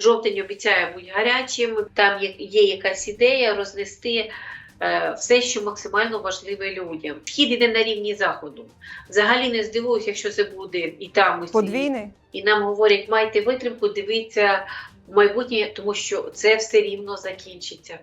жовтень обіцяє бути гарячим. Там є, якась ідея рознести е, все, що максимально важливе людям. Схід іде на рівні заходу. Взагалі не здивуюся, якщо це буде і там, і Подвійний? і нам говорять, майте витримку, дивіться в майбутнє, тому що це все рівно закінчиться.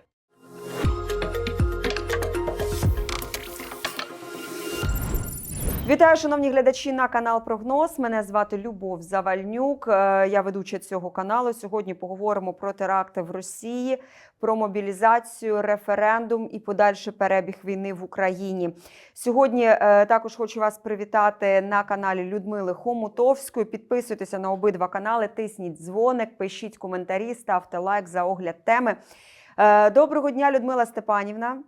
Вітаю, шановні глядачі на канал Прогноз. Мене звати Любов Завальнюк. Е, Я ведуча цього каналу. Сьогодні поговоримо про теракти в Росії, про мобілізацію, референдум і подальший перебіг війни в Україні. Сьогодні е, також хочу вас привітати на каналі Людмили Хомутовської. Підписуйтеся на обидва канали, тисніть дзвоник, пишіть коментарі, ставте лайк за огляд теми. Е, Доброго дня, Людмила Степанівна.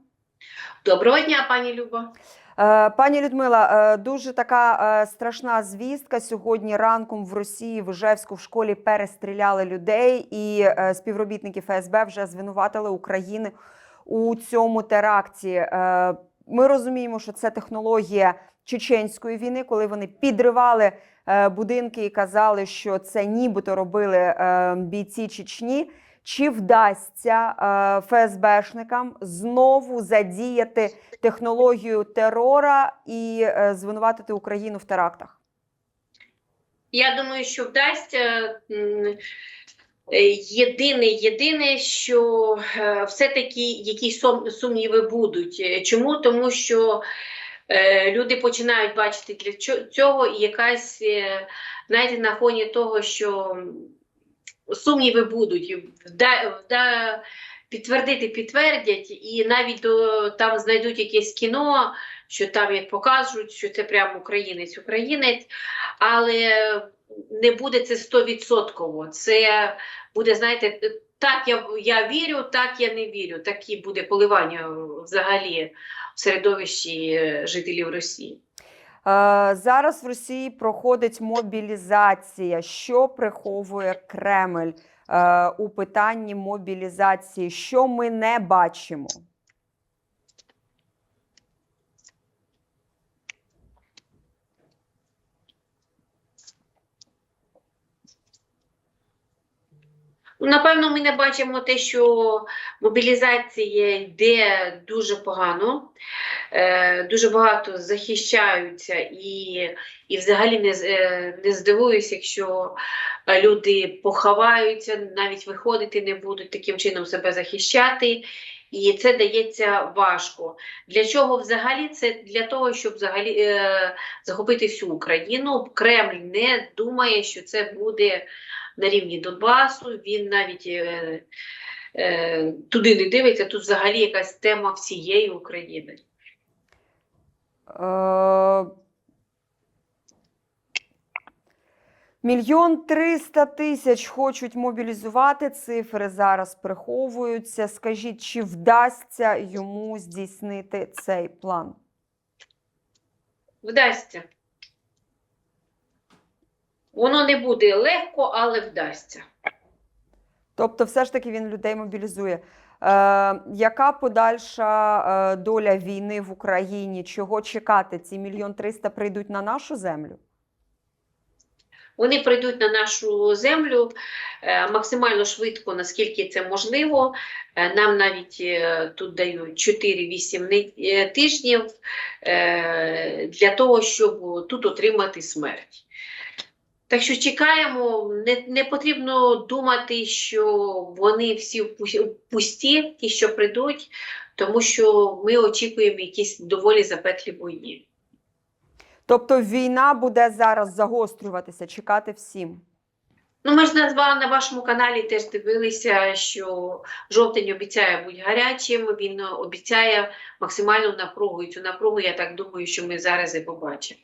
Доброго дня, пані Люба. Е, Пані Людмила, е, дуже така е, страшна звістка. Сьогодні ранком в Росії в Ижевську в школі перестріляли людей, і співробітники ФСБ вже звинуватили Україну у цьому теракті. Ми розуміємо, що це технологія чеченської війни, коли вони підривали будинки і казали, що це нібито робили е, бійці Чечні. Чи вдасться е, ФСБшникам знову задіяти технологію терора і е, звинуватити Україну в терактах? Я думаю, що вдасться. Єдине, єдине, що е, все-таки якісь сумніви будуть. Чому? Тому що люди починають бачити для цього і якась, знаєте, на фоні того, що сумніви будуть. Вда, вда, підтвердити підтвердять, і навіть до, там знайдуть якесь кіно, що там як покажуть, що це прямо українець, українець, але не буде це стовідсотково. Це буде, знаєте, так я, я вірю, так я не вірю. Такі буде поливання взагалі в середовищі е, жителів Росії. Е, Зараз в Росії проходить мобілізація. Що приховує Кремль е, у питанні мобілізації? Що ми не бачимо? Напевно, ми не бачимо те, що мобілізація йде дуже погано, е, дуже багато захищаються, і, і взагалі не, е, не здивуюся, якщо е, люди поховаються, навіть виходити не будуть, таким чином себе захищати. І це дається важко. Для чого взагалі? Це для того, щоб взагалі е, захопити всю Україну. Кремль не думає, що це буде на рівні Донбасу, він навіть е, е, туди не дивиться, тут взагалі якась тема всієї України. Е, Мільйон триста тисяч хочуть мобілізувати. Цифри зараз приховуються. Скажіть, чи вдасться йому здійснити цей план? Вдасться. Воно не буде легко, але вдасться. Тобто, все ж таки він людей мобілізує. Е, яка подальша е, доля війни в Україні? Чого чекати? Ці мільйон триста прийдуть на нашу землю? Вони прийдуть на нашу землю е, максимально швидко, наскільки це можливо. Е, Нам навіть тут дають 4-8 е, тижнів для того, щоб тут отримати смерть. Так що чекаємо, не, не потрібно думати, що вони всі пусті, ті, що прийдуть, тому що ми очікуємо якісь доволі запеклі бої. Тобто війна буде зараз загострюватися, чекати всім. Ну, ми ж назвали на вашому каналі, теж дивилися, що жовтень обіцяє бути гарячим, він обіцяє максимальну напругу. І цю напругу, я так думаю, що ми зараз і побачимо.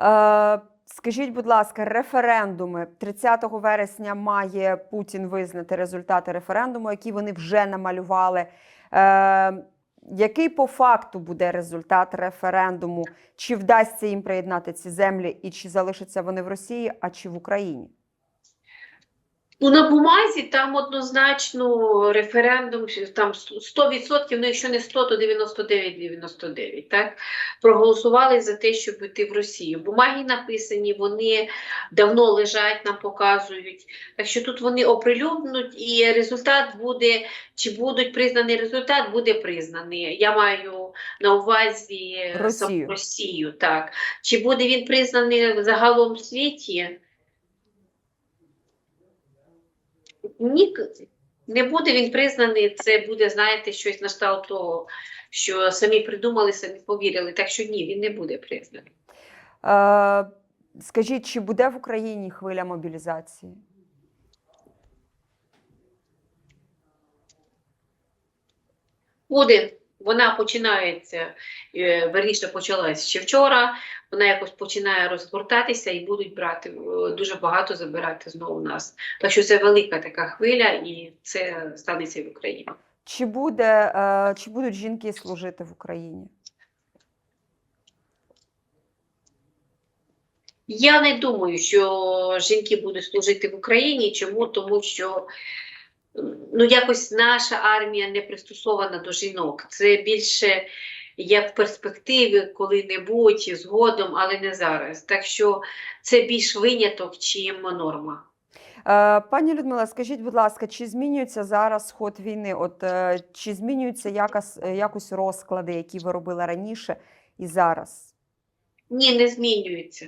Е, скажіть, будь ласка, референдуми 30 вересня має Путін визнати результати референдуму, які вони вже намалювали. Е, який по факту буде результат референдуму? Чи вдасться їм приєднати ці землі, і чи залишаться вони в Росії, а чи в Україні? Ну, на бумазі там однозначно референдум, там 100%, ну якщо не 100, то 99-99, так? Проголосували за те, щоб йти в Росію. Бумаги написані, вони давно лежать, нам показують. Так що тут вони оприлюднуть, і результат буде, чи будуть признаний результат, буде признаний. Я маю на увазі е, сам- Росію. Росію, так. Чи буде він признаний загалом в світі? Ні, не буде він признаний, це буде, знаєте, щось на кшталт того, що самі придумали, самі повірили. Так що ні, він не буде признаний. Е, скажіть, чи буде в Україні хвиля мобілізації? Буде. Вона починається, е, верніше почалась ще вчора. Вона якось починає розгортатися і будуть брати е, дуже багато забирати знову нас. Так що це велика така хвиля, і це станеться в Україні. Чи, буде, е, чи будуть жінки служити в Україні? Я не думаю, що жінки будуть служити в Україні. Чому? Тому що ну, якось наша армія не пристосована до жінок. Це більше як в перспективі коли-небудь, згодом, але не зараз. Так що це більш виняток, чим норма. Е, Пані Людмила, скажіть, будь ласка, чи змінюється зараз ход війни? От е, чи змінюються якось, е, якось розклади, які ви робили раніше і зараз? Ні, не змінюється.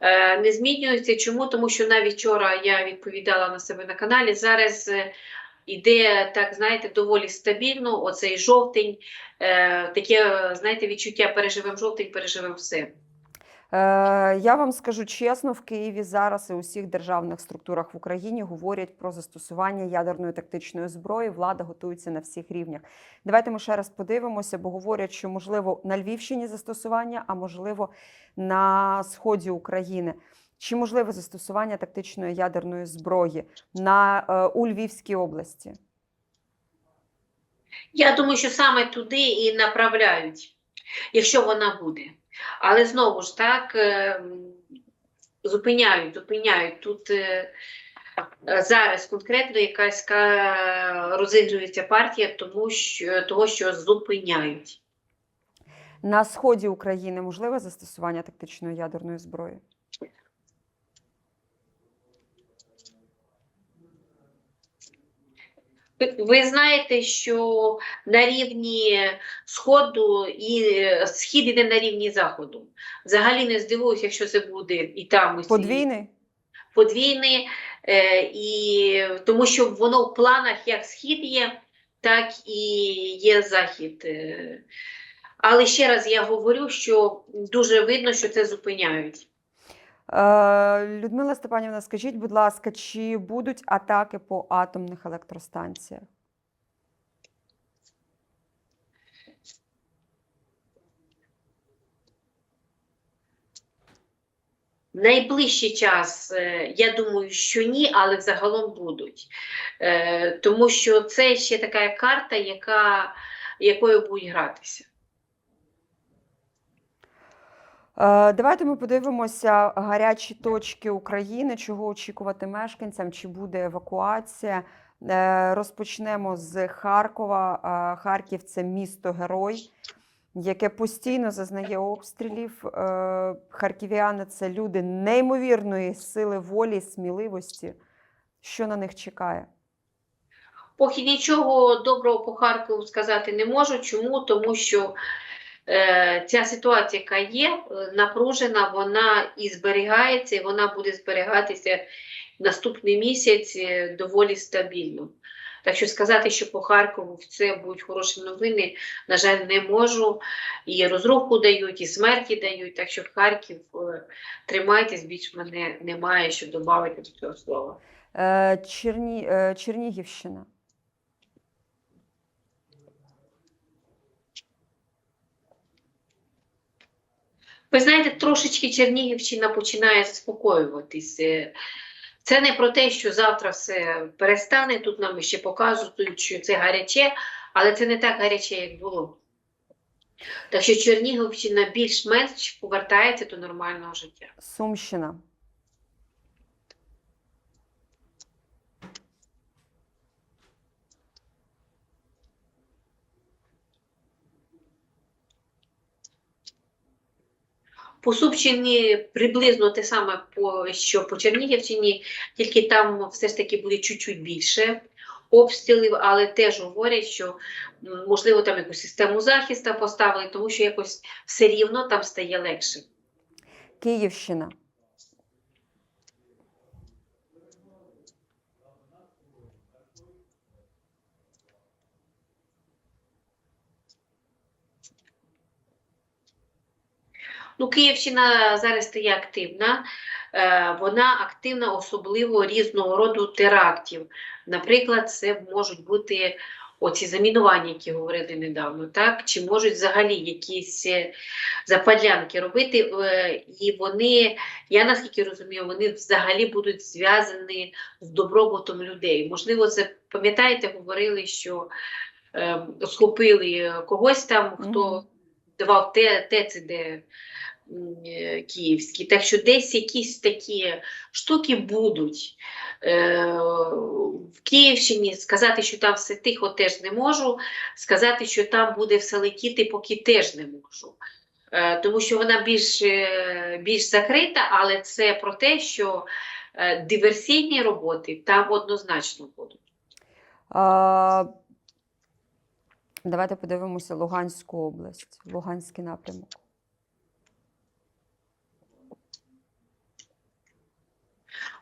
Е, Не змінюється. Чому? Тому що навіть вчора я відповідала на себе на каналі. Зараз е, іде, так, знаєте, доволі стабільно. Оцей жовтень, е, таке, знаєте, відчуття переживемо жовтень, переживемо все. Е, Я вам скажу чесно, в Києві зараз і у всіх державних структурах в Україні говорять про застосування ядерної тактичної зброї. Влада готується на всіх рівнях. Давайте ми ще раз подивимося, бо говорять, що можливо на Львівщині застосування, а можливо на сході України. Чи можливе застосування тактичної ядерної зброї на е, у Львівській області? Я думаю, що саме туди і направляють, якщо вона буде. Але знову ж так, е, зупиняють, зупиняють. Тут е, зараз конкретно якась розігрується партія, тому що, того, що зупиняють. На сході України можливе застосування тактичної ядерної зброї? Ви- знаєте, що на рівні Сходу і е, Схід іде на рівні Заходу. Взагалі не здивуюся, якщо це буде і там, і Подвійний? подвійний, е, і тому що воно в планах як Схід є, так і є Захід. Е, Але ще раз я говорю, що дуже видно, що це зупиняють. Е, Людмила Степанівна, скажіть, будь ласка, чи будуть атаки по атомних електростанціях? В найближчий час, е, я думаю, що ні, але взагалом будуть. Е, Тому що це ще така карта, яка, якою будуть гратися. Е, Давайте ми подивимося гарячі точки України, чого очікувати мешканцям, чи буде евакуація. Е, Розпочнемо з Харкова. Е, Харків це місто герой, яке постійно зазнає обстрілів. Е, Харків'яни це люди неймовірної сили волі, сміливості. Що на них чекає? Поки нічого доброго по Харкову сказати не можу. Чому? Тому що е, ця ситуація, яка є, е, напружена, вона і зберігається, і вона буде зберігатися наступний місяць е, доволі стабільно. Так що сказати, що по Харкову це будуть хороші новини, на жаль, не можу. І розруху дають, і смерті дають. Так що Харків, е, тримайтесь, більш мене немає що додати до цього слова. Е, Черні... е, Чернігівщина. Ви знаєте, трошечки Чернігівщина починає заспокоюватись. Це не про те, що завтра все перестане. Тут нам ще показують, що це гаряче, але це не так гаряче, як було. Так що Чернігівщина більш-менш повертається до нормального життя. Сумщина. По Сумщині приблизно те саме, що по Чернігівщині, тільки там все ж таки буде чуть-чуть більше обстрілів, але теж говорять, що можливо там якусь систему захисту поставили, тому що якось все рівно там стає легше. Київщина. Ну, Київщина зараз стає активна. Е, Вона активна, особливо різного роду терактів. Наприклад, це можуть бути оці замінування, які говорили недавно, так? Чи можуть взагалі якісь е, западлянки робити, е, і вони, я наскільки розумію, вони взагалі будуть зв'язані з добробутом людей. Можливо, це пам'ятаєте, говорили, що е, схопили когось там, хто. Давав те, ТЦД м, е, київські. Так що десь якісь такі штуки будуть. Е, в Київщині сказати, що там все тихо, теж не можу. Сказати, що там буде все летіти, поки теж не можу. Е, тому що вона більш, е, більш закрита, але це про те, що е, диверсійні роботи там однозначно будуть. А, давайте подивимося Луганську область, Луганський напрямок.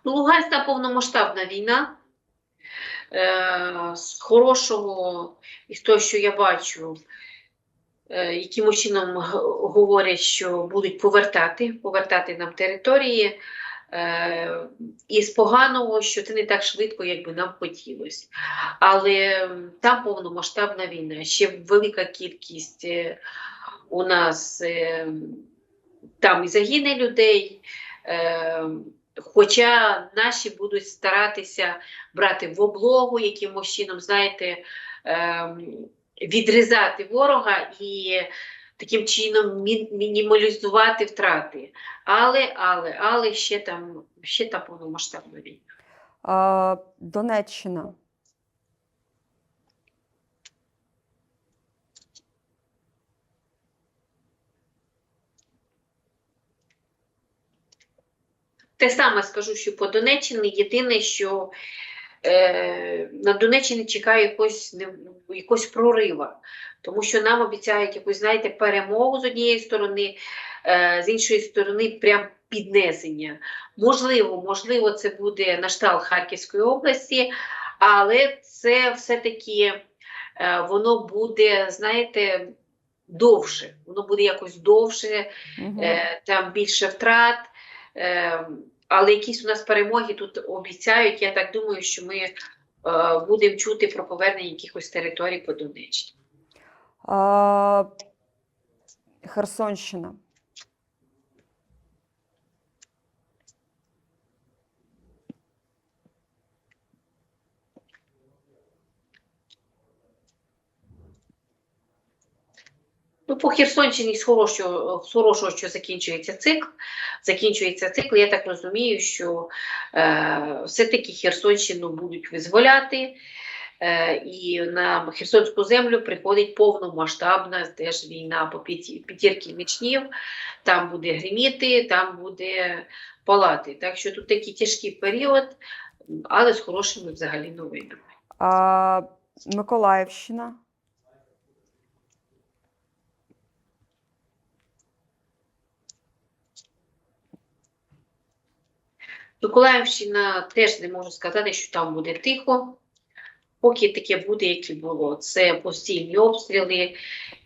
Ну, Луганська повномасштабна війна. Е, з хорошого, і того, що я бачу, е, якимось чином говорять, що будуть повертати, повертати нам території. Е, і з поганого, що це не так швидко, як би нам хотілося. Але там повномасштабна війна, ще велика кількість е, у нас е, там і загине людей. Хоча наші будуть старатися брати в облогу, якимось чином, знаєте, ем, відрізати ворога і таким чином мінімалізувати втрати. Але, але, але ще там, ще там повномасштабна війна. А, Донеччина. Те саме скажу, що по Донеччині єдине, що е, на Донеччині чекає якось, не, якось прорива, тому що нам обіцяють якусь, знаєте, перемогу з однієї сторони, е, з іншої сторони, прям піднесення. Можливо, можливо, це буде на штал Харківської області, але це все-таки е, воно буде, знаєте, довше. Воно буде якось довше, е, там більше втрат. Е, але якісь у нас перемоги тут обіцяють. Я так думаю, що ми е, будемо чути про повернення якихось територій по Донеччині. Херсонщина. Ну, по Херсонщині з хорошого, з хорошого, що закінчується цикл. Закінчується цикл. Я так розумію, що е, все-таки Херсонщину будуть визволяти. Е, і на Херсонську землю приходить повномасштабна теж війна по п'яті- п'ятірки мічнів. Там буде гриміти, там буде палати. Так що тут такий тяжкий період, але з хорошими взагалі новинами. А, Миколаївщина. Миколаївщина теж не можу сказати, що там буде тихо. Поки таке буде, як і було. Це постійні обстріли,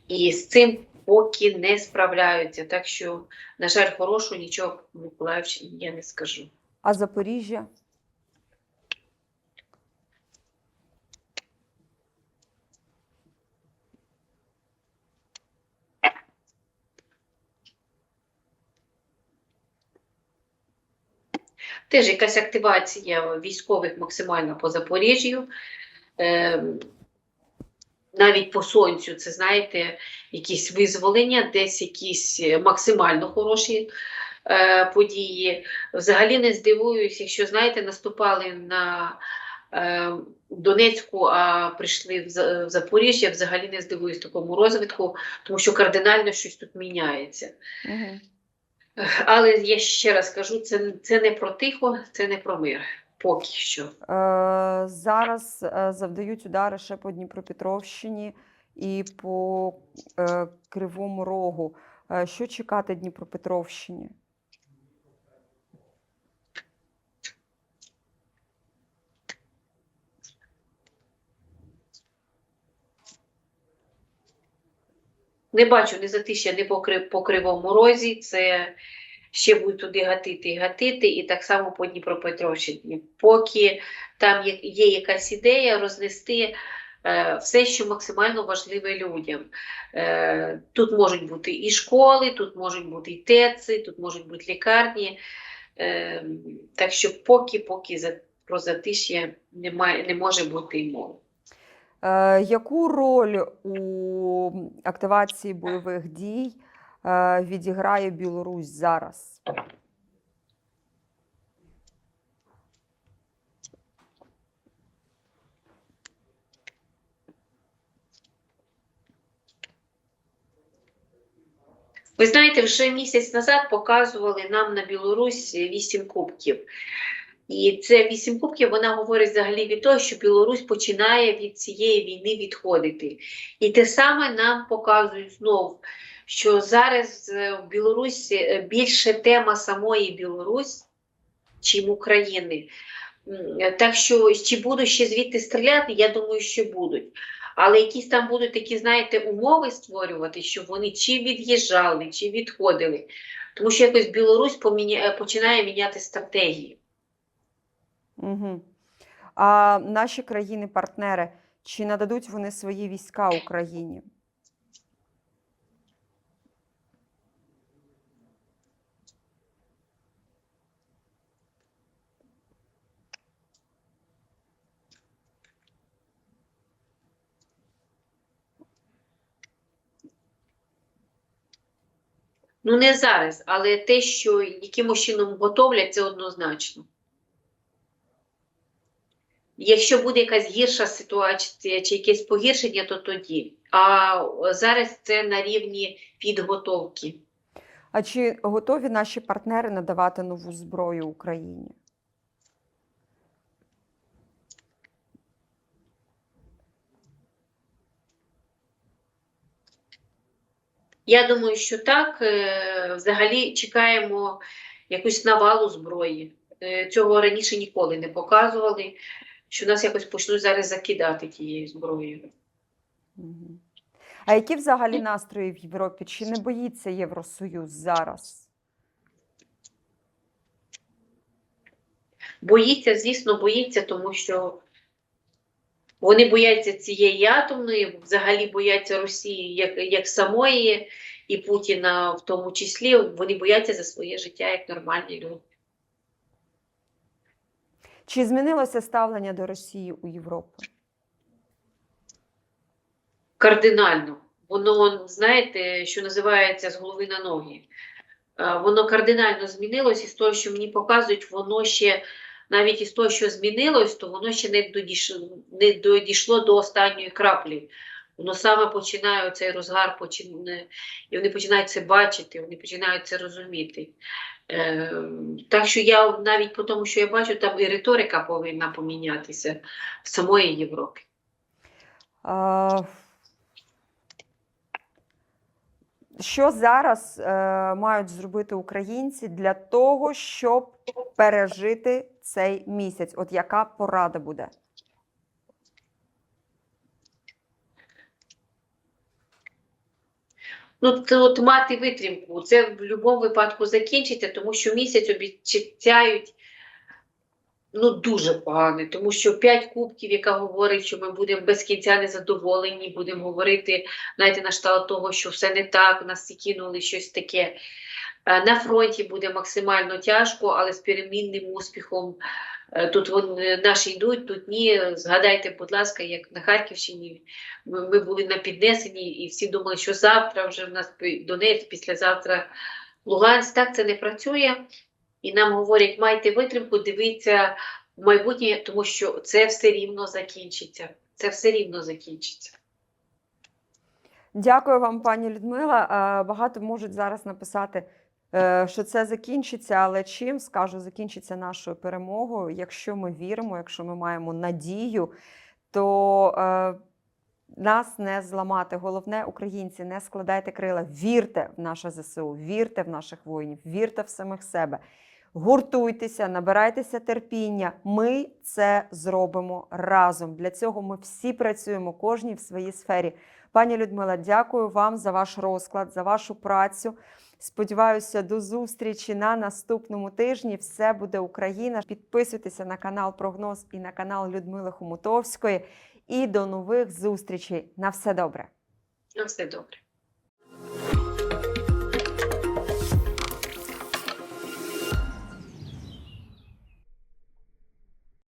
і з цим поки не справляються. Так що, на жаль, хорошого нічого в Миколаївщині я не скажу. А Запоріжжя? Теж якась активація військових максимально по Запоріжжю. Ем, навіть по сонцю, це знаєте, якісь визволення, десь якісь е, максимально хороші е, події. Взагалі не здивуюсь, якщо знаєте, наступали на е, Донецьку, а прийшли в в Запоріжжя, взагалі не здивуюсь такому розвитку, тому що кардинально щось тут міняється. Угу. Але я ще раз кажу, це, це не про тихо, це не про мир. Поки що. Е, Зараз е, завдають удари ще по Дніпропетровщині і по е, Кривому Рогу. Е, Що чекати Дніпропетровщині? Не бачу ні затища, ні по, по Кривому Розі. Це ще будуть туди гатити і гатити, і так само по Дніпропетровщині. Поки там є, якась ідея рознести е, все, що максимально важливе людям. Е, тут можуть бути і школи, тут можуть бути і ТЕЦи, тут можуть бути лікарні. Е, так що поки, поки за, про затиш'я не може бути й мови. Е, Яку роль у активації бойових дій е, відіграє Білорусь зараз? Ви знаєте, вже місяць назад показували нам на Білорусь вісім кубків. І це вісім кубків, вона говорить взагалі від того, що Білорусь починає від цієї війни відходити. І те саме нам показують знов, що зараз е, в Білорусі е, більше тема самої Білорусь, чим України. Так що чи будуть ще звідти стріляти, я думаю, що будуть. Але якісь там будуть такі, знаєте, умови створювати, щоб вони чи від'їжджали, чи відходили. Тому що якось Білорусь поміня... починає міняти стратегії. Угу. А наші країни-партнери, чи нададуть вони свої війська Україні? Ну не зараз, але те, що якимось чином готовлять, це однозначно. Якщо буде якась гірша ситуація чи якесь погіршення, то тоді. А зараз це на рівні підготовки. А чи готові наші партнери надавати нову зброю Україні? Я думаю, що так. Е, Взагалі чекаємо якусь навалу зброї. Е, Цього раніше ніколи не показували, що нас якось почнуть зараз закидати тією зброєю. А які взагалі настрої в Європі? Чи не боїться Євросоюз зараз? Боїться, звісно, боїться, тому що вони бояться цієї атомної, взагалі бояться Росії як, як самої, і Путіна в тому числі. Вони бояться за своє життя як нормальні люди. Чи змінилося ставлення до Росії у Європі? Кардинально. Воно, знаєте, що називається з голови на ноги. Е, Воно кардинально змінилось, і з того, що мені показують, воно ще навіть із того, що змінилось, то воно ще не додійшло, не дійшло до останньої краплі. Воно саме починає цей розгар, починає, і вони починають це бачити, вони починають це розуміти. Е, так що я навіть по тому, що я бачу, там і риторика повинна помінятися в самої Європи. А, Що зараз е, мають зробити українці для того, щоб пережити цей місяць? От яка порада буде? Ну, це от мати витримку, це в будь-якому випадку закінчиться, тому що місяць обіцяють ну, дуже поганий, тому що п'ять кубків, яка говорить, що ми будемо без кінця незадоволені, будемо говорити, знаєте, на кшталт того, що все не так, нас кинули щось таке. Е, На фронті буде максимально тяжко, але з перемінним успіхом. Е, Тут вони наші йдуть, тут ні. Згадайте, будь ласка, як на Харківщині ми, були на піднесенні, і всі думали, що завтра вже в нас Донецьк, післязавтра Луганськ. Так це не працює. І нам говорять, майте витримку, дивіться в майбутнє, тому що це все рівно закінчиться. Це все рівно закінчиться. Дякую вам, пані Людмила. Е, Багато можуть зараз написати, що це закінчиться, але чим скажу, закінчиться нашою перемогою. Якщо ми віримо, якщо ми маємо надію, то е, нас не зламати. Головне, українці, не складайте крила. Вірте в наше ЗСУ, вірте в наших воїнів, вірте в самих себе. Гуртуйтеся, набирайтеся терпіння. Ми це зробимо разом. Для цього ми всі працюємо, кожній в своїй сфері. Пані Людмила, дякую вам за ваш розклад, за вашу працю. Сподіваюся, до зустрічі на наступному тижні. Все буде Україна. Підписуйтеся на канал Прогноз і на канал Людмили Хомутовської. І до нових зустрічей. На все добре. На все добре.